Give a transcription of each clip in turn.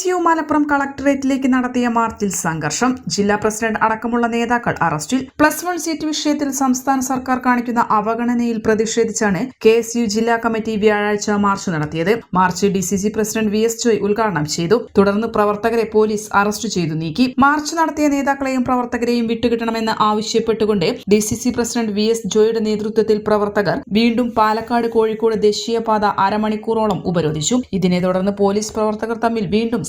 S U Malappuram കളക്ടറേറ്റിലേക്ക് നടത്തിയ മാർച്ചിൽ സംഘർഷം. ജില്ലാ പ്രസിഡന്റ് അടക്കമുള്ള നേതാക്കൾ അറസ്റ്റിൽ. പ്ലസ് വൺ സീറ്റ് വിഷയത്തിൽ സംസ്ഥാന സർക്കാർ കാണിക്കുന്ന അവഗണനയിൽ പ്രതിഷേധിച്ചാണ് കെ എസ് യു ജില്ലാ കമ്മിറ്റി വ്യാഴാഴ്ച മാർച്ച് നടത്തിയത്. March D C C president V S Joy ഉദ്ഘാടനം ചെയ്തു. തുടർന്ന് പ്രവർത്തകരെ പോലീസ് അറസ്റ്റ് ചെയ്തു നീക്കി. മാർച്ച് നടത്തിയ നേതാക്കളെയും പ്രവർത്തകരെയും വിട്ടുകിട്ടണമെന്ന് ആവശ്യപ്പെട്ടുകൊണ്ട് D C C president V S ജോയുടെ നേതൃത്വത്തിൽ പ്രവർത്തകർ വീണ്ടും പാലക്കാട് കോഴിക്കോട് ദേശീയപാത അരമണിക്കൂറോളം ഉപരോധിച്ചു. ഇതിനെ തുടർന്ന് പോലീസ് പ്രവർത്തകർ തമ്മിൽ വീണ്ടും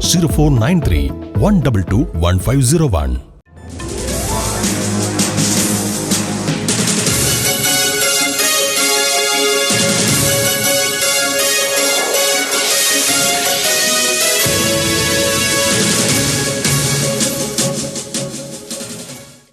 Zero four nine three one double two one five zero one